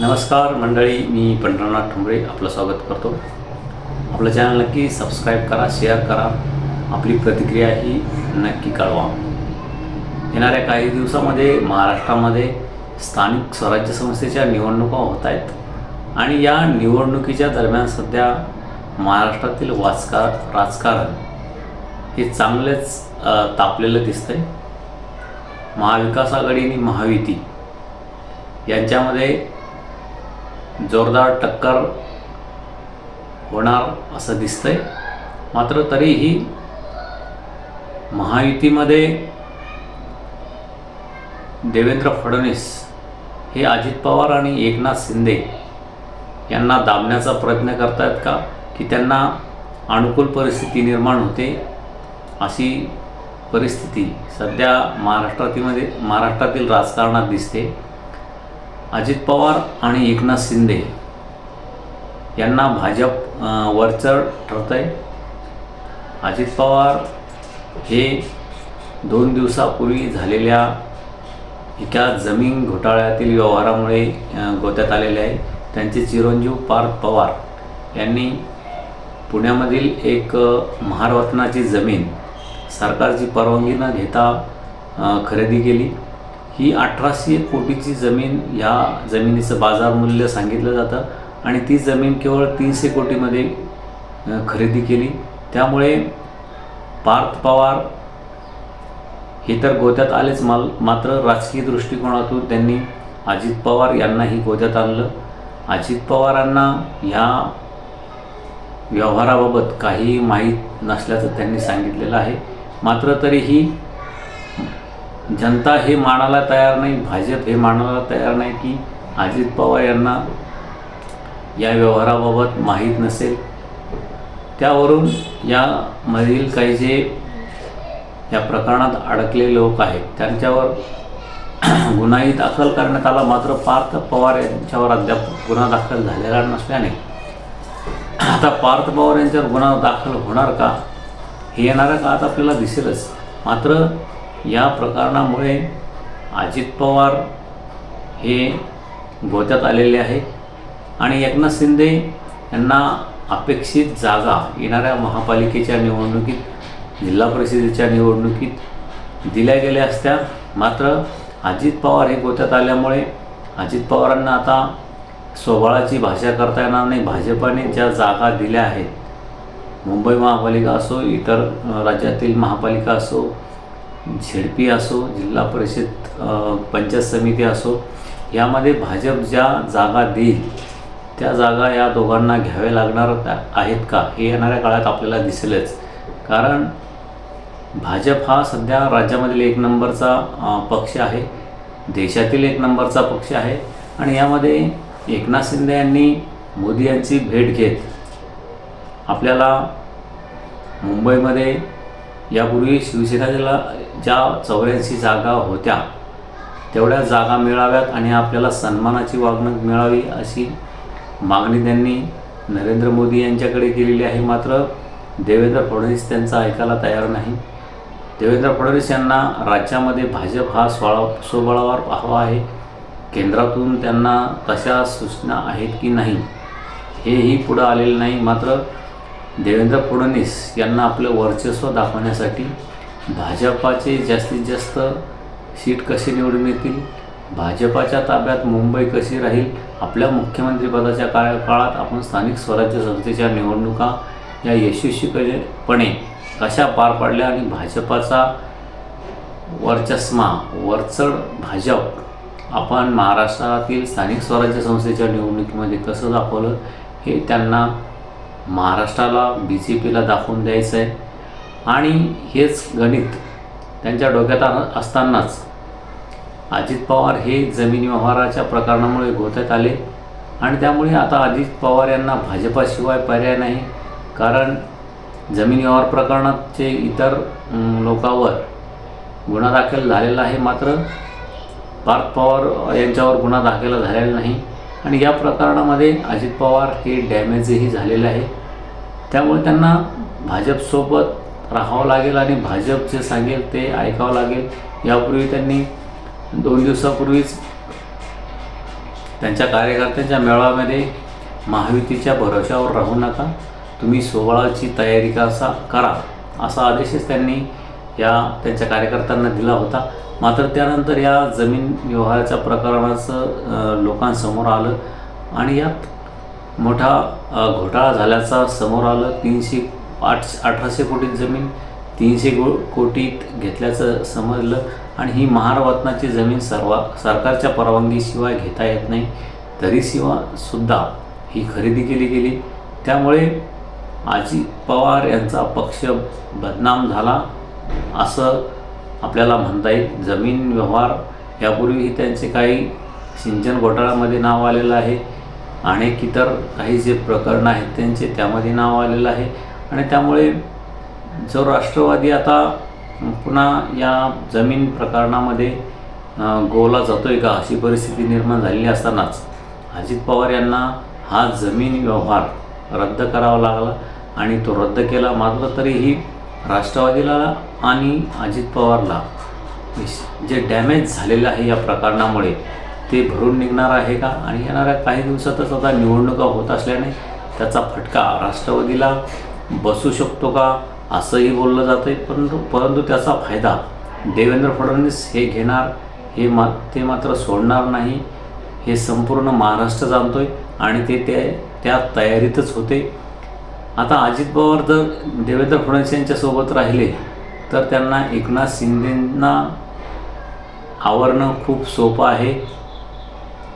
नमस्कार मंडळी मी पंढरनाथ ठुंबरे आपलं स्वागत करतो. आपलं चॅनल नक्की सबस्क्राईब करा शेअर करा. आपली प्रतिक्रिया ही नक्की कळवा. येणाऱ्या काही दिवसामध्ये महाराष्ट्रामध्ये स्थानिक स्वराज्य संस्थेच्या निवडणुका होत आहेत आणि या निवडणुकीच्या दरम्यान सध्या महाराष्ट्रातील वाचकार राजकारण हे चांगलेच तापलेलं तापलेलं दिसतंय. महाविकास आघाडी आणि महायुती यांच्यामध्ये जोरदार टक्कर होणार असं दिसतंय. मात्र तरीही महायुतीमध्ये देवेंद्र फडणवीस हे अजित पवार आणि एकनाथ शिंदे यांना दाबण्याचा प्रयत्न करतायत का? की त्यांना अनुकूल परिस्थिती निर्माण होते अशी परिस्थिती सध्या महाराष्ट्रातीमध्ये महाराष्ट्रातील राजकारणात दिसते. अजित पवार आणि एकनाथ शिंदे यांना भाजप वरचढ ठरत आहे अजित पवार हे दोन दिवसापूर्वी झालेल्या एका जमीन घोटाळ्यातील व्यवहारामुळे गोत्यात आलेले आहे त्यांचे चिरंजीव पार्थ पवार यांनी पुण्यामधील एक महारत्नाची जमीन सरकारची परवानगी न घेता खरेदी केली. ही अठराशे कोटीची जमीन ह्या जमिनीचं बाजार मूल्य सांगितलं जातं आणि ती जमीन केवळ तीनशे कोटीमध्ये खरेदी केली. त्यामुळे पार्थ पवार हे तर गोत्यात आलेच माल मात्र राजकीय दृष्टिकोनातून त्यांनी अजित पवार यांनाही गोत्यात आणलं. अजित पवारांना ह्या व्यवहाराबाबत काही माहीत नसल्याचं त्यांनी सांगितलेलं आहे. मात्र तरीही जनता हे मानायला तयार नाही भाजप हे मानायला तयार नाही की अजित पवार यांना या व्यवहाराबाबत माहीत नसेल. त्यावरून यामधील काही जे या प्रकरणात अडकलेले लोक आहेत त्यांच्यावर गुन्हाही दाखल करण्यात आला. मात्र पार्थ पवार यांच्यावर अद्याप गुन्हा दाखल झालेला नसल्याने आता पार्थ पवार यांच्यावर गुन्हा दाखल होणार का हे येणाऱ्या काळात आपल्याला दिसेलच. मात्र या प्रकरणामुळे अजित पवार हे गोत्यात आलेले आहे आणि एकनाथ शिंदे यांना अपेक्षित जागा येणाऱ्या महापालिकेच्या निवडणुकीत जिल्हा परिषदेच्या निवडणुकीत दिल्या गेल्या असत्या. मात्र अजित पवार हे गोत्यात आल्यामुळे अजित पवारांना आता स्वबळाची भाषा करता येणार नाही. भाजपाने ज्या जागा दिल्या आहेत मुंबई महापालिका असो इतर राज्यातील महापालिका असो झेडपी असो जिल्हा परिषद पंचायत समिती असो यामध्ये भाजप ज्या जागा देईल त्या जागा या दोघांना घ्याव्या लागणार आहेत का हे येणाऱ्या काळात आपल्याला दिसेलच. कारण भाजप हा सध्या राज्यामधील एक नंबरचा पक्ष आहे देशातील एक नंबरचा पक्ष आहे आणि यामध्ये एकनाथ शिंदे यांनी मोदी यांची भेट घेत आपल्याला मुंबईमध्ये यापूर्वी शिवसेनेला ज्या चौऱ्याऐंशी जागा होत्या तेवढ्या जागा मिळाव्यात आणि आपल्याला सन्मानाची वागणूक मिळावी अशी मागणी त्यांनी नरेंद्र मोदी यांच्याकडे केलेली आहे. मात्र देवेंद्र फडणवीस त्यांचा ऐकायला तयार नाही. देवेंद्र फडणवीस यांना राज्यामध्ये भाजप हा स्वळा स्वबळावर पाहावा आहे. केंद्रातून त्यांना तशा सूचना आहेत की नाही हेही पुढं आलेलं नाही. मात्र देवेंद्र फडणवीस यांना आपलं वर्चस्व दाखवण्यासाठी भाजपाचे जास्तीत जास्त सीट कसे निवडून येतील? भाजपाच्या ताब्यात मुंबई कशी राहील? आपल्या मुख्यमंत्रीपदाच्या कार्यकाळात आपण स्थानिक स्वराज्य संस्थेच्या निवडणुका या यशस्वीपणे कशा पार पाडल्या आणि भाजपाचा वर्चस्मा वरचढ भाजप आपण महाराष्ट्रातील स्थानिक स्वराज्य संस्थेच्या निवडणुकीमध्ये कसं दाखवलं हे त्यांना महाराष्ट्राला बी जे पीला दाखवून द्यायचं आहे आणि हेच गणित त्यांच्या डोक्यात असतानाच. अजित पवार हे जमीन व्यवहाराच्या प्रकरणामुळे गोत्यात आले आणि त्यामुळे आता अजित पवार यांना भाजपाशिवाय पर्याय नाही. कारण जमीन व्यवहार प्रकरणाचे इतर लोकांवर गुन्हा दाखल झालेला आहे मात्र पार्थ पवार यांच्यावर गुन्हा दाखल झालेला नाही. आणि या प्रकरणामध्ये अजित पवार हे डॅमेजही झालेले आहे. त्यामुळे त्यांना भाजपसोबत राहावं लागेल आणि भाजप जे सांगेल ते ऐकावं लागेल. यापूर्वी त्यांनी दोन दिवसापूर्वीच त्यांच्या कार्यकर्त्यांच्या मेळाव्यामध्ये महायुतीच्या भरोशावर राहू नका. तुम्ही सोहळाची तयारी कसा करा असा आदेशच त्यांनी या त्यांच्या कार्यकर्त्यांना दिला होता. मात्र त्यानंतर या जमीन व्यवहाराच्या प्रकरणाचं लोकांसमोर आलं आणि यात मोठा घोटाळा झाल्याचा समोर आलं. तीनशे आठ अठराशे कोटीत जमीन तीनशे गो कोटीत घेतल्याचं समजलं आणि ही महारवतनाची जमीन सर्वा सरकारच्या परवानगीशिवाय घेता येत नाही तरी शिवा सुद्धा ही खरेदी केली गेली. त्यामुळे अजित पवार यांचा पक्ष बदनाम झाला असं आपल्याला म्हणता येईल. जमीन व्यवहार यापूर्वीही त्यांचे काही सिंचन घोटाळ्यामध्ये नाव आलेलं आहे. अनेक इतर काही जे प्रकरणं आहेत त्यांचे त्यामध्ये नाव आलेलं आहे. आणि त्यामुळे जो राष्ट्रवादी आता पुन्हा या जमीन प्रकरणामध्ये गोवला जातो आहे का अशी परिस्थिती निर्माण झालेली असतानाच अजित पवार यांना हा जमीन व्यवहार रद्द करावा लागला आणि तो रद्द केला मात्र तरीही राष्ट्रवादीला आणि अजित पवारला जे डॅमेज झालेलं आहे या प्रकरणामुळे ते भरून निघणार आहे का? आणि येणाऱ्या काही दिवसातच आता निवडणुका होत असल्याने त्याचा फटका राष्ट्रवादीला बसू शकतो का? असंही बोललं जातं आहे परंतु परंतु त्याचा फायदा देवेंद्र फडणवीस हे घेणार हे मा ते मात्र सोडणार नाही. हे संपूर्ण महाराष्ट्र जाणतो आहे आणि ते ते त्या तयारीतच होते. आता अजित पवार जर देवेंद्र फडणवीस यांच्यासोबत राहिले तर त्यांना एकनाथ शिंदेंना आवरणं खूप सोपं आहे.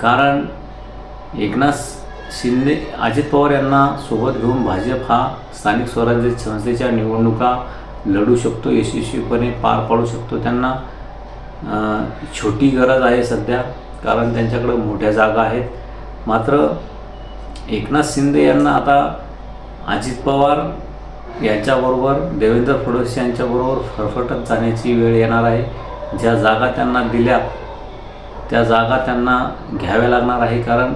कारण एकनाथ शिंदे अजित पवार यांना सोबत घेऊन भाजप हा स्थानिक स्वराज्य संस्थेच्या निवडणुका लढू शकतो यशस्वीपणे पार पाडू शकतो. त्यांना छोटी गरज आहे सध्या कारण त्यांच्याकडे मोठ्या जागा आहेत. मात्र एकनाथ शिंदे यांना आता अजित पवार यांच्याबरोबर देवेंद्र फडणवीस यांच्याबरोबर फरफटत जाण्याची वेळ येणार आहे. ज्या जागा त्यांना दिल्या त्या जागा त्यांना घ्याव्या लागणार आहे कारण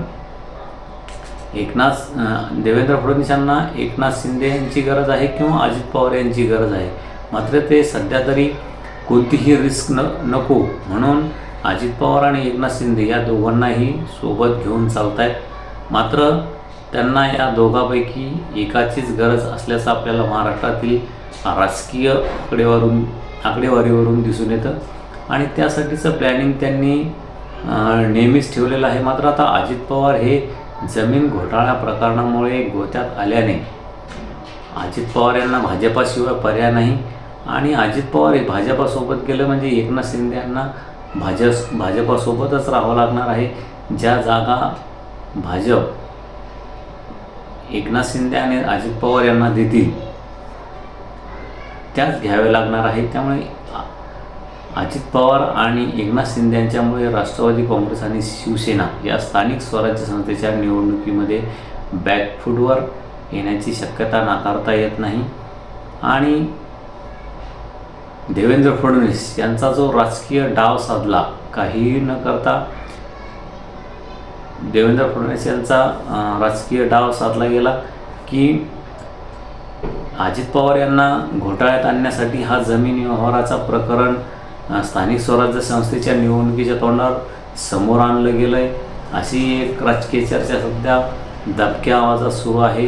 एकनाथ देवेंद्र फडणवीस यांना एकनाथ शिंदे यांची गरज आहे किंवा अजित पवार यांची गरज आहे? मात्र ते सध्या तरी कोणतीही रिस्क न नको म्हणून अजित पवार आणि एकनाथ शिंदे या दोघांनाही सोबत घेऊन चालत आहेत मात्र त्यांना या दोघांपैकी एकाचीच गरज असल्याचं आपल्याला महाराष्ट्रातील राजकीय आकडेवारून आकडेवारीवरून दिसून येतं. आणि त्यासाठीचं प्लॅनिंग त्यांनी नेहमीच ठेवलेलं आहे. मात्र आता अजित पवार हे जमीन घोटाळा प्रकरणामुळे गोत्यात आल्याने अजित पवार यांना भाजपाशिवाय पर्याय नाही. आणि अजित पवार हे भाजपासोबत गेलं म्हणजे एकनाथ शिंदे यांना भाजप भाजपासोबतच राहावं लागणार आहे. ज्या जागा भाजप एकनाथ शिंदे आणि अजित पवार यांना देतील त्याच घ्याव्या लागणार आहे. त्यामुळे अजित पवार आणि एकनाथ शिंदे यांच्यामुळे राष्ट्रवादी काँग्रेस आणि शिवसेना या स्थानिक स्वराज्य संस्थेच्या निवडणुकीमध्ये बॅकफूटवर येण्याची शक्यता नाकारता येत नाही. आणि देवेंद्र फडणवीस यांचा जो राजकीय डाव साधला काहीही न करता देवेंद्र फडणवीस यांचा राजकीय डाव साधला गेला की अजित पवार यांना घोटाळ्यात आणण्यासाठी हा जमीन व्यवहाराचा प्रकरण स्थानिक स्वराज्य संस्थेच्या निवडणुकीच्या तोंडावर समोर आणलं गेलं आहे अशी एक राजकीय चर्चा सध्या दबक्या आवाजात सुरू आहे.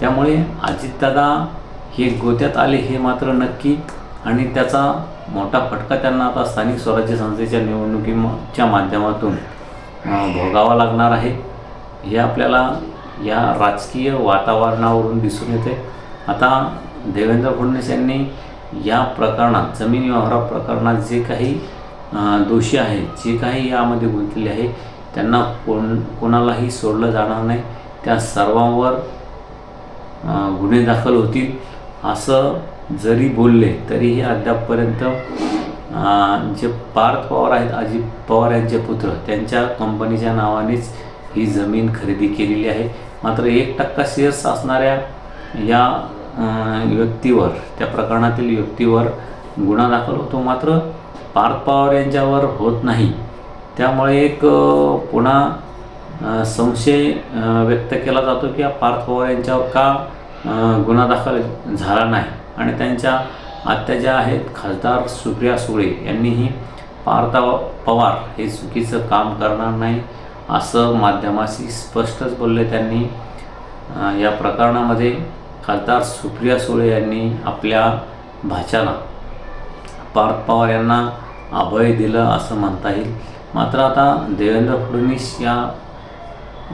त्यामुळे अजितदादा हे गोत्यात आले हे मात्र नक्की आणि त्याचा मोठा फटका त्यांना आता स्थानिक स्वराज्य संस्थेच्या निवडणुकीच्या माध्यमातून भोगावा लागणार आहे. हे आपल्याला या राजकीय वातावरणावरून दिसून येते आता देवेंद्र फडणवीस यांनी या प्रकरणात जमीन व्यवहार प्रकरणात जे काही दोषी आहेत जे काही यामध्ये गुंतलेले आहे त्यांना कोण कोणालाही सोडलं जाणार नाही. त्या सर्वांवर गुन्हे दाखल होतील. असं जरी बोलले तरीही अद्यापपर्यंत जे पार्थ पवार आहेत अजित पवार यांचे पुत्र त्यांच्या कंपनीच्या नावानेच ही जमीन खरेदी केलेली आहे. मात्र एक टक्का शेअर्स असणाऱ्या या व्यक्तीवर त्या प्रकरणातील व्यक्तीवर गुन्हा दाखल होतो. मात्र पार्थ पवार यांच्यावर होत नाही. त्यामुळे एक पुन्हा संशय व्यक्त केला जातो की या पार्थ पवार यांच्यावर का गुन्हा दाखल झाला नाही? आणि त्यांच्या आत्या ज्या आहेत खासदार सुप्रिया सुळे यांनीही पार्थ पवार हे चुकीचं काम करणार नाही असं माध्यमाशी स्पष्टच बोलले त्यांनी. या प्रकरणामध्ये खासदार सुप्रिया सुळे यांनी आपल्या भाच्याला पार्थ पवार यांना अभय दिलं असं म्हणता येईल मात्र आता देवेंद्र फडणवीस या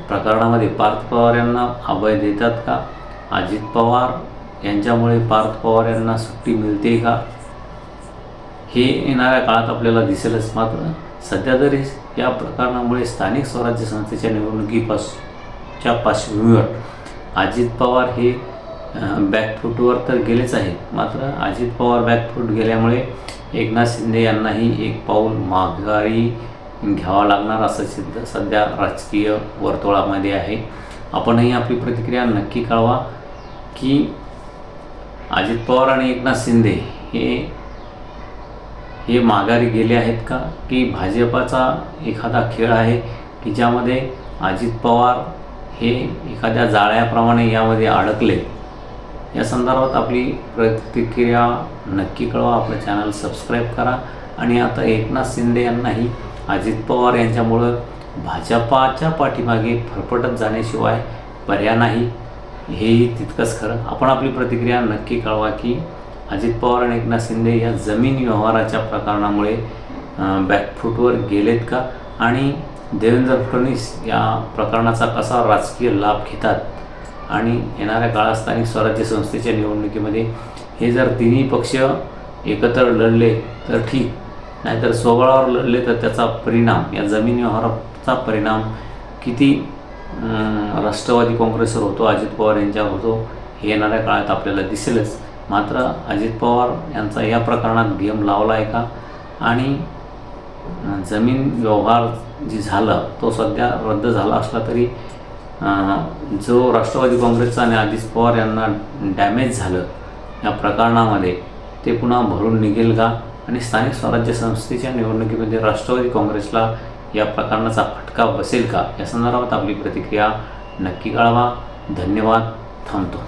प्रकरणामध्ये पार्थ पवार यांना अभय देतात का? अजित पवार यांच्यामुळे पार्थ पवार यांना सुट्टी मिळते का? हे येणाऱ्या काळात आपल्याला दिसेलच. मात्र सध्या तरी या प्रकरणामुळे स्थानिक स्वराज्य संस्थेच्या निवडणुकीपासच्या पार्श्वभूमीवर अजित पवार हे बॅकफूटवर तर गेलेच आहेत मात्र अजित पवार बॅकफूट गेल्यामुळे एकनाथ शिंदे यांनाही एक पाऊल माघारी घ्यावा लागणार असं सिद्ध सध्या राजकीय वर्तुळामध्ये आहे. आपणही आपली प्रतिक्रिया नक्की कळवा की अजित पवार आणि एकनाथ शिंदे हे हे माघारी गेले आहेत का? की भाजपाचा एखादा खेळ आहे की ज्यामध्ये अजित पवार हे एखाद्या जाळ्याप्रमाणे यामध्ये अडकले? या संदर्भात आपली प्रतिक्रिया नक्की कळवा. आपलं चॅनल सबस्क्राईब करा. आणि आता एकनाथ शिंदे यांनाही अजित पवार यांच्यामुळं भाजपाच्या पाठीमागे फरफटत जाण्याशिवाय पर्याय नाही. हेही तितकंच खरं. आपण आपली प्रतिक्रिया नक्की कळवा की अजित पवार आणि एकनाथ शिंदे या जमीन व्यवहाराच्या प्रकरणामुळे बॅकफूटवर गेलेत का? आणि देवेंद्र फडणवीस या प्रकरणाचा कसा राजकीय लाभ घेतात? आणि येणाऱ्या काळात स्थानिक स्वराज्य संस्थेच्या निवडणुकीमध्ये हे जर तिन्ही पक्ष एकत्र लढले तर ठीक. नाहीतर स्वबळावर लढले तर त्याचा परिणाम या जमीन व्यवहाराचा परिणाम किती राष्ट्रवादी काँग्रेसवर होतो अजित पवार यांच्यावर होतो हे येणाऱ्या काळात आपल्याला दिसेलच. मात्र अजित पवार यांचा या प्रकरणात गेम लावला आहे का? आणि जमीन व्यवहार जी झालं तो सध्या रद्द झाला असला तरी जो राष्ट्रवादी काँग्रेसचा आणि अजित पवार यांना डॅमेज झालं या प्रकरणामध्ये ते पुन्हा भरून निघेल का? आणि स्थानिक स्वराज्य संस्थेच्या निवडणुकीमध्ये राष्ट्रवादी काँग्रेसला या प्रकरणाचा फटका बसेल का? या संदर्भात आपली प्रतिक्रिया नक्की कळवा. धन्यवाद. थांबतो.